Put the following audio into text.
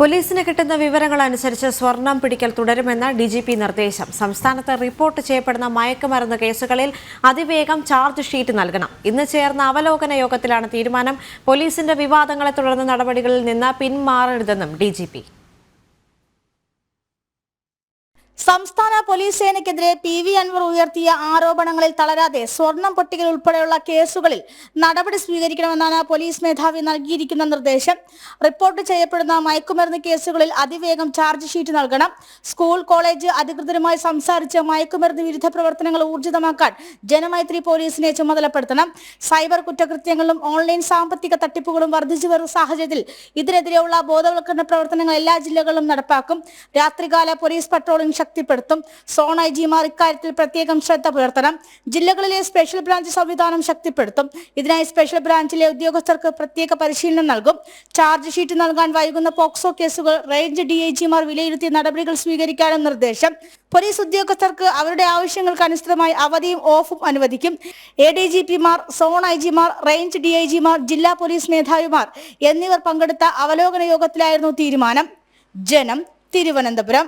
പോലീസിന് കിട്ടുന്ന വിവരങ്ങൾ അനുസരിച്ച് സ്വർണം പിടിക്കൽ തുടരുമെന്ന് ഡി ജി പി നിർദ്ദേശം. സംസ്ഥാനത്ത് റിപ്പോർട്ട് ചെയ്യപ്പെടുന്ന മയക്കുമരുന്ന് കേസുകളിൽ അതിവേഗം ചാർജ് ഷീറ്റ് നൽകണം. ഇന്ന് ചേർന്ന അവലോകന യോഗത്തിലാണ് തീരുമാനം. പോലീസിന്റെ വിവാദങ്ങളെ തുടർന്ന് നടപടികളിൽ നിന്ന് പിന്മാറരുതെന്നും ഡി ജി പി സംസ്ഥാന പോലീസ് സേനയ്ക്കെതിരെ പി വി അൻവർ ഉയർത്തിയ ആരോപണങ്ങളിൽ തളരാതെ സ്വർണം പൊട്ടിക്കൽ ഉൾപ്പെടെയുള്ള കേസുകളിൽ നടപടി സ്വീകരിക്കണമെന്നാണ് പോലീസ് മേധാവി നൽകിയിരിക്കുന്ന നിർദ്ദേശം. റിപ്പോർട്ട് ചെയ്യപ്പെടുന്ന മയക്കുമരുന്ന് കേസുകളിൽ അതിവേഗം ചാർജ് ഷീറ്റ് നൽകണം. സ്കൂൾ കോളേജ് അധികൃതരുമായി സംസാരിച്ച് മയക്കുമരുന്ന് വിരുദ്ധ പ്രവർത്തനങ്ങൾ ഊർജിതമാക്കാൻ ജനമൈത്രി പോലീസിനെ ചുമതലപ്പെടുത്തണം. സൈബർ കുറ്റകൃത്യങ്ങളും ഓൺലൈൻ സാമ്പത്തിക തട്ടിപ്പുകളും വർദ്ധിച്ചു വരുന്ന സാഹചര്യത്തിൽ ഇതിനെതിരെയുള്ള ബോധവൽക്കരണ പ്രവർത്തനങ്ങൾ എല്ലാ ജില്ലകളിലും നടപ്പാക്കും. രാത്രികാല പോലീസ് പട്രോളിംഗ് ശക്തിപ്പെടുത്തും. സോൺ ഐ ജിമാർ ഇക്കാര്യത്തിൽ പ്രത്യേകം ശ്രദ്ധ പുലർത്തണം. ജില്ലകളിലെ സ്പെഷ്യൽ ബ്രാഞ്ച് സംവിധാനം ശക്തിപ്പെടുത്തും. ഇതിനായി സ്പെഷ്യൽ ബ്രാഞ്ചിലെ ഉദ്യോഗസ്ഥർക്ക് പ്രത്യേക പരിശീലനം നൽകും. ചാർജ് ഷീറ്റ് നൽകാൻ വൈകുന്ന പോക്സോ കേസുകൾ റേഞ്ച് ഡി ഐ ജിമാർ വിലയിരുത്തിയ നടപടികൾ സ്വീകരിക്കാനും നിർദ്ദേശം. പോലീസ് ഉദ്യോഗസ്ഥർക്ക് അവരുടെ ആവശ്യങ്ങൾക്ക് അനുസൃതമായി അവധിയും ഓഫും അനുവദിക്കും. എ ഡി ജി പിമാർ സോൺ ഐ ജിമാർ റേഞ്ച് ഡി ഐ ജിമാർ ജില്ലാ പോലീസ് മേധാവിമാർ എന്നിവർ പങ്കെടുത്ത അവലോകന യോഗത്തിലായിരുന്നു തീരുമാനം. ജനം തിരുവനന്തപുരം.